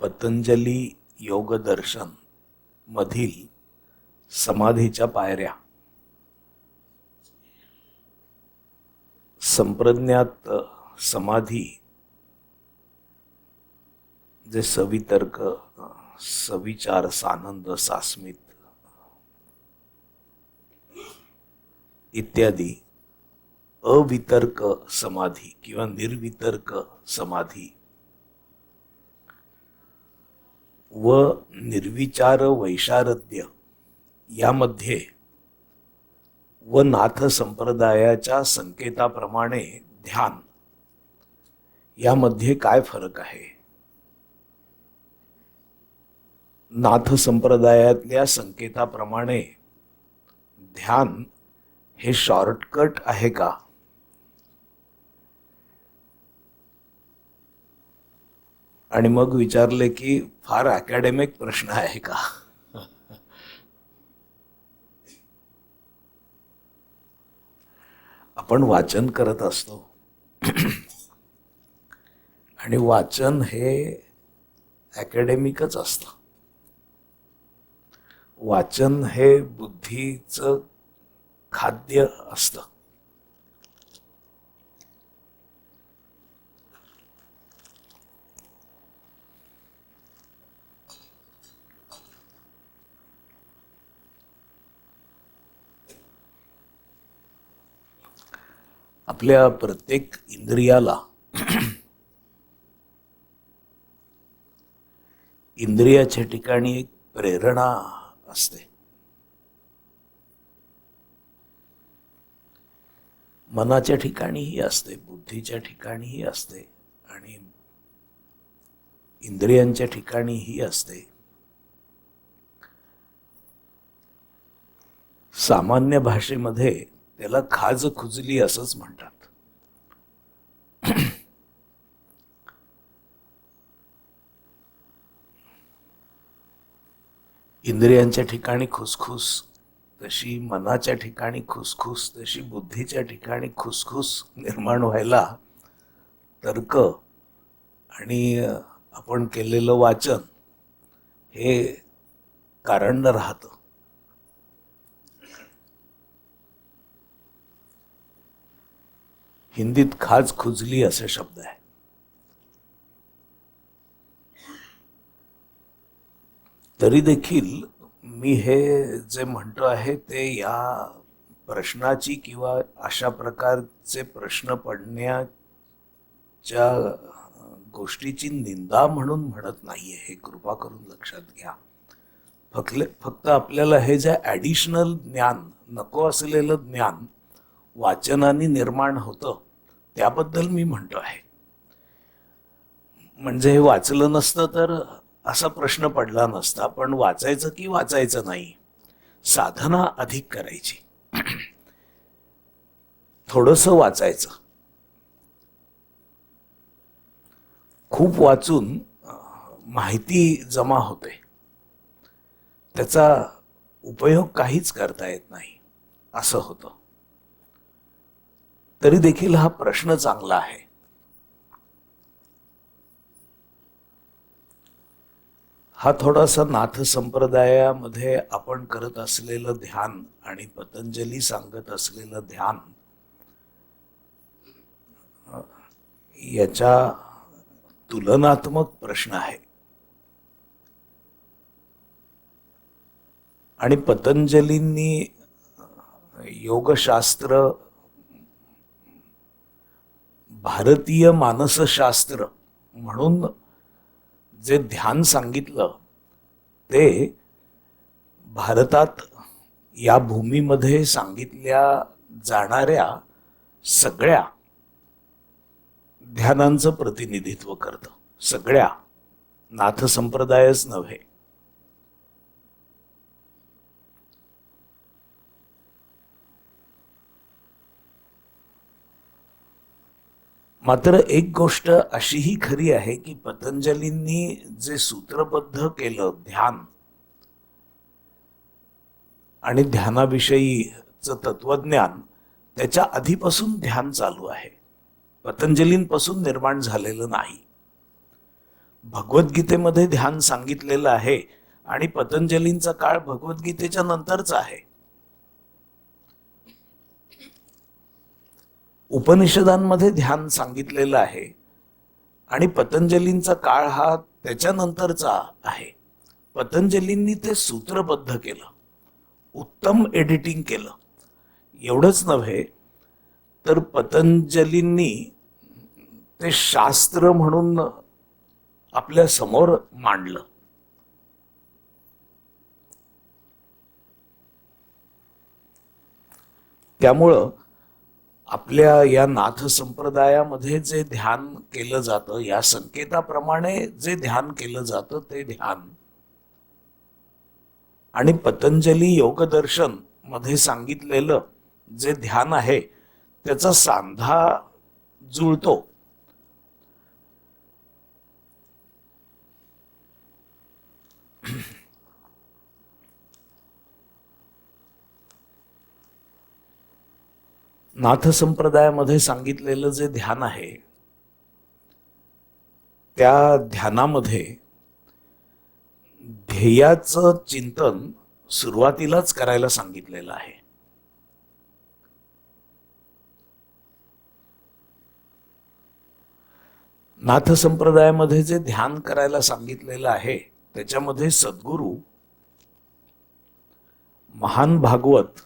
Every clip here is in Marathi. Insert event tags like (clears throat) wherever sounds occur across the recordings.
पतंजली योगदर्शन मधील समाधीच्या पायऱ्या. संप्रज्ञात समाधी जे सवितर्क सविचार सानंद सास्मित इत्यादी अवितर्क समाधी किंवा निर्वितर्क समाधी व निर्विचार वैशारद्य यामध्ये व नाथ संप्रदायाच्या संकेताप्रमाणे ध्यान. यामध्ये काय फरक आहे? नाथ संप्रदायातल्या संकेताप्रमाणे ध्यान हे शॉर्टकट आहे का? आणि मग विचारले की फार अकॅडमिक प्रश्न आहे का? आपण वाचन करत असतो. आणि वाचन हे अकॅडमिकच असतं. वाचन हे बुद्धीचं खाद्य असतं. आपल्या प्रत्येक इंद्रियाला इंद्रियाच्या ठिकाणी एक प्रेरणा असते. मनाच्या ठिकाणीही असते बुद्धीच्या ठिकाणीही असते आणि इंद्रियांच्या ठिकाणीही असते. सामान्य भाषेमध्ये त्याला खाज खुजली असंच म्हणतात. इंद्रियांच्या ठिकाणी खुसखुस तशी मनाच्या ठिकाणी खुसखुस तशी बुद्धीच्या ठिकाणी खुसखुस निर्माण व्हायला तर्क आणि आपण केलेलं वाचन हे कारण राहतं. हिंदीत खाज खुजली असे शब्द आहे. तरी देखील मी हे जे म्हणतो आहे ते या प्रश्नाची किंवा अशा प्रकारचे प्रश्न पडण्याच्या गोष्टीची निंदा म्हणून म्हणत नाहीये. हे कृपा करून लक्षात घ्या. फक्त फक्त आपल्याला हे जे ॲडिशनल ज्ञान नको असलेलं ज्ञान वाचनाने निर्माण होतं. त्याबद्दल मी म्हणतो आहे. म्हणजे हे वाचलं नसतं तर असा प्रश्न पडला नसता पण वाचायचं की वाचायचं नाही साधना अधिक करायची. थोडस वाचायचं. खूप वाचून माहिती जमा होते. त्याचा उपयोग काहीच करता येत नाही असं होतं. तरी देखील हा प्रश्न चांगला आहे. हा थोडासा नाथ संप्रदायामध्ये आपण करत असलेलं ध्यान आणि पतंजली सांगत असलेलं ध्यान याच्या तुलनात्मक प्रश्न आहे. आणि पतंजलींनी योगशास्त्र भारतीय मानसशास्त्र म्हणून जे ध्यान सांगितलं ते भारतात या भूमीमध्ये सांगितल्या जाणाऱ्या सगळ्या ध्यानांचं प्रतिनिधित्व करतं. सगळ्या. नाथ संप्रदायच नव्हे. मात्र एक गोष्ट अशीही खरी आहे की पतंजलींनी जे सूत्रबद्ध केलं ध्यान आणि ध्यानाविषयीचं तत्वज्ञान त्याच्या आधीपासून ध्यान चालू आहे. पतंजलींपासून निर्माण झालेलं नाही. भगवद्गीतेमध्ये ध्यान सांगितलेलं आहे आणि पतंजलींचा काळ भगवद्गीतेच्या नंतरचा आहे. उपनिषदांमध्ये ध्यान सांगितलेलं आहे. आणि पतंजलींचा काळ हा त्याच्यानंतरचा आहे. पतंजलींनी ते सूत्रबद्ध केलं. उत्तम एडिटिंग केलं. एवढंच नव्हे तर पतंजलींनी ते शास्त्र म्हणून आपल्यासमोर मांडलं. त्यामुळं आपल्या या नाथ संप्रदायामध्ये जे ध्यान केलं जातं या संकेताप्रमाणे जे ध्यान केलं जातं ते ध्यान. आणि पतंजली योगदर्शनमध्ये सांगितलेलं जे ध्यान आहे त्याचा सांधा जुळतो. नाथ संप्रदायामध्ये सांगितलेलं जे ध्यान आहे त्या ध्यानामध्ये ध्येयाचं चिंतन सुरुवातीलाच करायला सांगितलेलं आहे. नाथ संप्रदायामध्ये जे ध्यान करायला सांगितलेलं आहे त्याच्यामध्ये सद्गुरू महान भागवत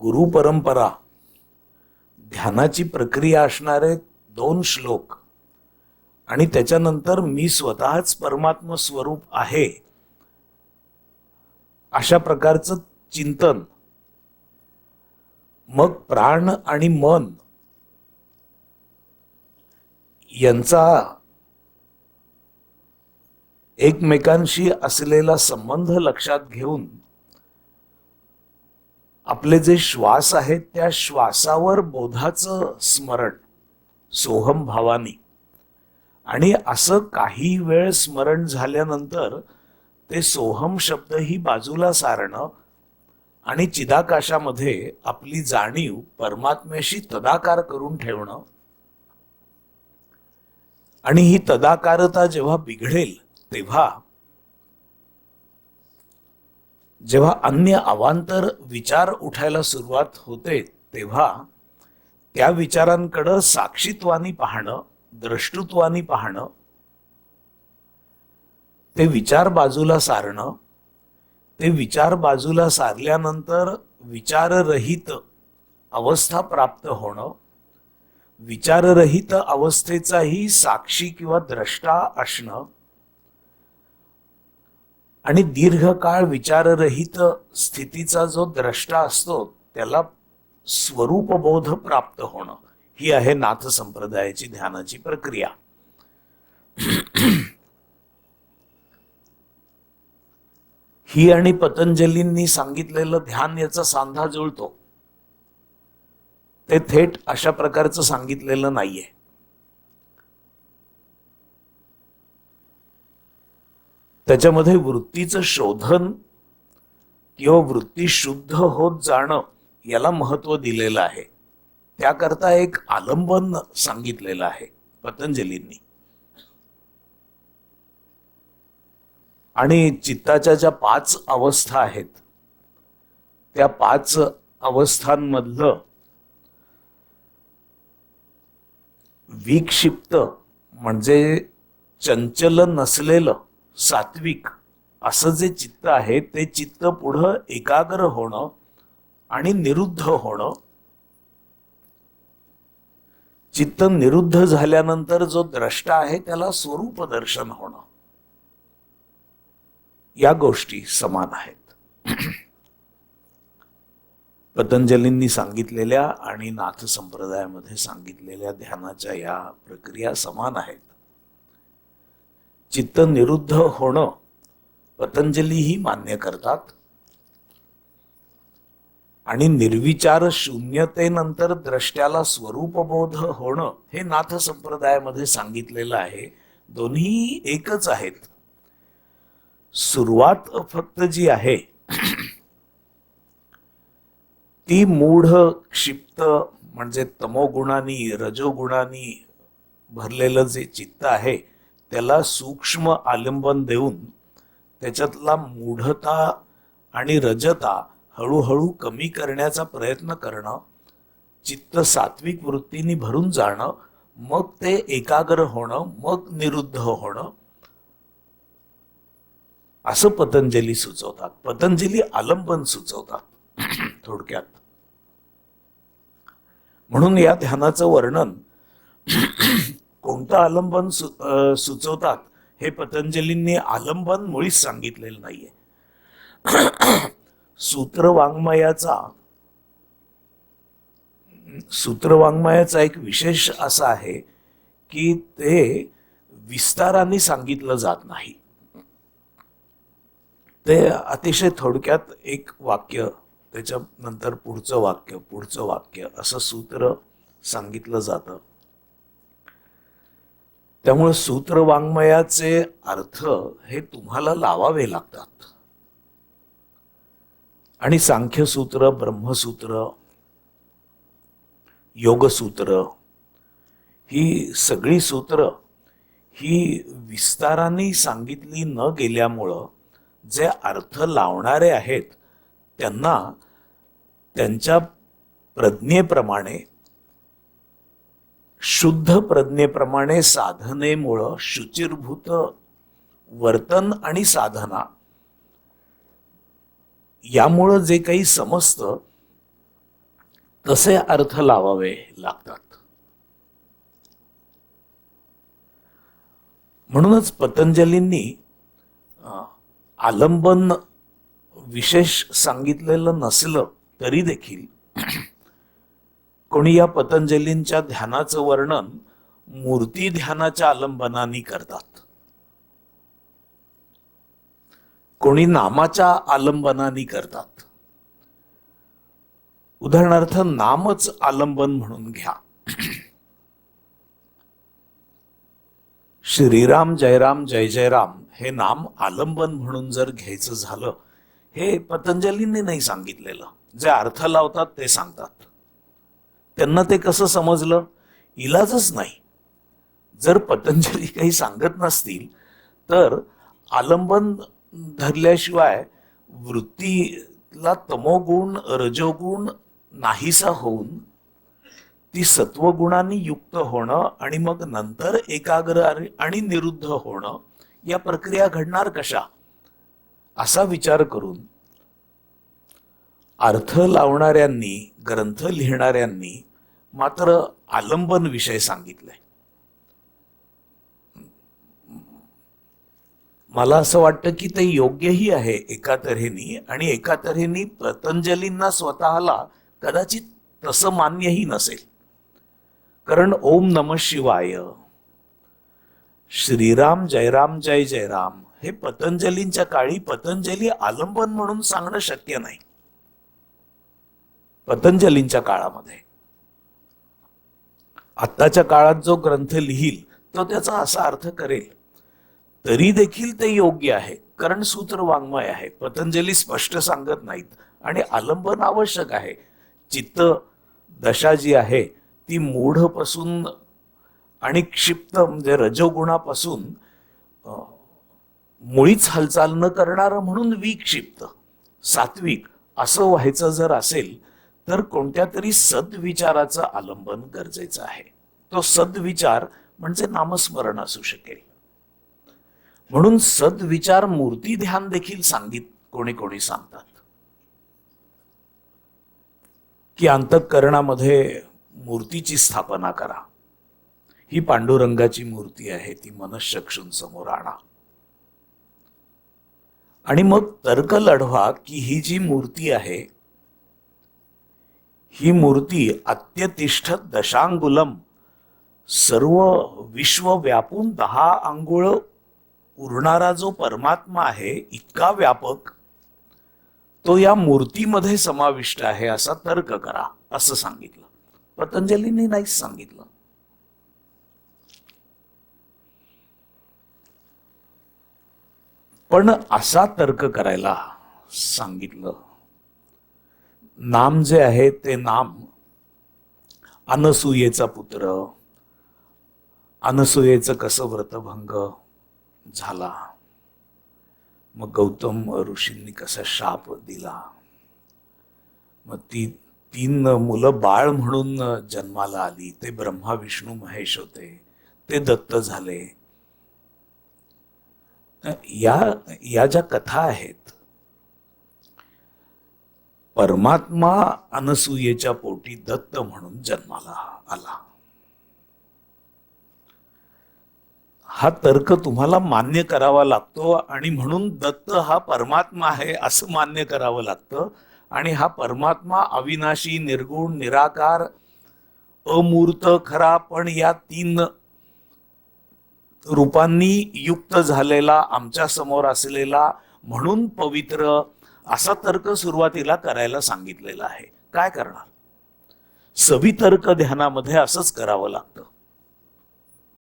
गुरु परंपरा ध्यानाची प्रक्रिया असणारे दोन श्लोक. आणि त्याच्यानंतर मी स्वतःच परमात्म स्वरूप आहे. अशा प्रकारचं चिंतन. मग प्राण आणि मन यांचा एकमेकांशी असलेला संबंध लक्षात घेऊन आपले जे श्वास आहेत त्या श्वासावर बोधाचं स्मरण सोहम भावानी. आणि असं काही वेळ स्मरण झाल्यानंतर ते सोहम शब्द ही बाजूला सारणं आणि चिदाकाशामध्ये आपली जाणीव परमात्म्याशी तदाकार करून ठेवणं. आणि ही तदाकारता जेव्हा बिघडेल तेव्हा जेव्हा अन्य अवांतर विचार उठायला सुरुवात होते तेव्हा त्या विचारांकडं साक्षीत्वानी पाहणं द्रष्टुत्वानी पाहणं ते विचार बाजूला सारणं ते विचार बाजूला सारल्यानंतर विचाररहित अवस्था प्राप्त होणं विचाररहित अवस्थेचाही साक्षी किंवा द्रष्टा असणं आणि दीर्घकाळ विचाररहित स्थितीचा जो द्रष्टा असतो त्याला स्वरूपबोध प्राप्त होणं ही आहे नाथ संप्रदायाची ध्यानाची प्रक्रिया. ही आणि पतंजलींनी सांगितलेलं ध्यान याचा सांधा जुळतो. ते थेट अशा प्रकारचं सांगितलेलं नाहीये. त्याच्यामध्ये वृत्तीचं शोधन किंवा वृत्ती शुद्ध होत जाणं याला महत्त्व दिलेलं आहे. त्याकरता एक आलंबन सांगितलेलं आहे पतंजलींनी. आणि चित्ताच्या ज्या पाच अवस्था आहेत त्या पाच अवस्थांमधलं विक्षिप्त म्हणजे चंचल नसलेलं सात्विक. असं जे चित्त आहे ते चित्त पुढं एकाग्र होणं आणि निरुद्ध होणं. चित्त निरुद्ध झाल्यानंतर जो द्रष्टा आहे त्याला स्वरूप दर्शन होणं. या गोष्टी समान आहेत. (clears throat) पतंजलींनी सांगितलेल्या आणि नाथ संप्रदायामध्ये सांगितलेल्या ध्यानाच्या या प्रक्रिया समान आहेत. चित्त निरुद्ध होणं पतंजलीही मान्य करतात. आणि निर्विचार शून्यतेनंतर द्रष्ट्याला स्वरूपबोध होणं हे नाथ संप्रदायामध्ये सांगितलेलं आहे. दोन्ही एकच आहेत. सुरुवात फक्त जी आहे ती मूढ क्षिप्त म्हणजे तमोगुणानी रजोगुणानी भरलेलं जे चित्त आहे त्याला सूक्ष्म आलंबन देऊन त्याच्यातला मूढता आणि रजता हळूहळू कमी करण्याचा प्रयत्न करणं चित्त सात्विक वृत्तीने भरून जाणं मग ते एकाग्र होणं मग निरुद्ध होणं असं पतंजली सुचवतात. पतंजली आलंबन सुचवतात (clears throat) थोडक्यात. म्हणून या ध्यानाचं वर्णन (clears throat) कोणतं आलंबन सु सुचवतात हे पतंजलींनी आलंबन मुळीच सांगितलेलं नाहीये. (clears throat) सूत्रवाङ्मयाचा सूत्रवाङ्मयाचा एक विशेष असा आहे की ते विस्ताराने सांगितलं जात नाही. ते अतिशय थोडक्यात एक वाक्य त्याच्यानंतर पुढचं वाक्य पुढचं वाक्य असं सूत्र सांगितलं जातं. त्यामुळे सूत्र वाङ्मयाचे अर्थ हे तुम्हाला लावावे लागतात. आणि सांख्यसूत्र ब्रह्मसूत्र योगसूत्र ही सगळी सूत्र ही विस्ताराने सांगितली न गेल्यामुळं जे अर्थ लावणारे आहेत त्यांना त्यांच्या प्रज्ञेप्रमाणे शुद्ध प्रज्ञेप्रमाणे साधनेमुळं शुचिरभूत वर्तन आणि साधना. यामुळं जे काही समजतं तसे अर्थ लावावे लागतात. म्हणूनच पतंजलींनी आलंबन विशेष सांगितलेलं नसलं तरी देखील कोणी या पतंजलींच्या ध्यानाचं वर्णन मूर्ती ध्यानाच्या आलंबनाने करतात? कोणी नामाच्या आलंबनाने करतात? उदाहरणार्थ नामच आलंबन म्हणून घ्या. श्रीराम जयराम जय जयराम हे नाम आलंबन म्हणून जर घ्यायचं झालं हे पतंजलींनी नाही सांगितलेलं. जे अर्थ लावतात ते सांगतात. त्यांना ते कसं समजलं? इलाजच नाही. जर पतंजली काही सांगत नसतील तर आलंबन धरल्याशिवाय वृत्तीला तमोगुण रजोगुण नाहीसा होऊन ती सत्वगुणांनी युक्त होणं आणि मग नंतर एकाग्र आणि- निरुद्ध होणं या प्रक्रिया घडणार कशा? असा विचार करून अर्थ लावणाऱ्यांनी ग्रंथ लिहिणाऱ्यांनी मात्र आलंबन विषय सांगितलाय. मला असं वाटतं की ते योग्यही आहे एका तऱ्हेनी आणि एका तऱ्हेनी पतंजलींना स्वतःला कदाचित तसं मान्यही नसेल. कारण ओम नम शिवाय श्रीराम जयराम जय जयराम हे पतंजलींच्या काळी पतंजली आलंबन म्हणून सांगणं शक्य नाही. पतंजलींच्या काळामध्ये. आत्ताच्या काळात जो ग्रंथ लिहील तो त्याचा असा अर्थ करेल तरी देखील ते योग्य आहे. कारण सूत्र वाङ्मय आहे. पतंजली स्पष्ट सांगत नाहीत आणि आलंबन आवश्यक आहे. चित्त दशा जी आहे ती मूढपासून आणि क्षिप्त म्हणजे रजोगुणापासून अं, मुळीच हालचाल न करणारं म्हणून विक्षिप्त सात्विक असं व्हायचं जर असेल तर कोणत्या तरी सद्विचाराचं आलंबन गरजेचं आहे. तो सद्विचार म्हणजे नामस्मरण असू शकेल. म्हणून सद्विचार मूर्ती ध्यान देखील सांगित कोणी कोणी सांगतात. की अंतःकरणामध्ये मूर्तीची स्थापना करा. ही पांडुरंगाची मूर्ती आहे ती मनशक्षूंसमोर आणा. आणि मग तर्क लढवा की ही जी मूर्ती आहे ही मूर्ती अत्यतिष्ठ दशांगुलम. सर्व विश्व व्यापून दहा आंघोळ उरणारा जो परमात्मा आहे इतका व्यापक तो या मूर्तीमध्ये समाविष्ट आहे असा तर्क करा असं सांगितलं. पतंजलींनी नाहीच सांगितलं. पण असा तर्क करायला सांगितलं. नाम जे आहे ते नाम. अनसूयेचा पुत्र. अनसूयेचं कसं व्रतभंग झाला? मग गौतम ऋषींनी कसा शाप दिला? मग ती तीन मुलं बाळ म्हणून जन्माला आली. ते ब्रह्मा विष्णू महेश होते. ते दत्त झाले. या या ज्या कथा आहेत परमात्मा अनसूयेच्या पोटी दत्त म्हणून जन्माला आला. हा तर्क तुम्हाला मान्य करावा लागतो आणि म्हणून दत्त हा परमात्मा आहे असं मान्य करावं लागतं. आणि हा परमात्मा अविनाशी निर्गुण निराकार अमूर्त खरा पण या तीन रूपांनी युक्त झालेला आमच्यासमोर असलेला म्हणून पवित्र असा तर्क सुरुवातीला करायला सांगितलेला आहे. काय करणार? सवितर्क ध्यानामध्ये असंच करावं लागतं.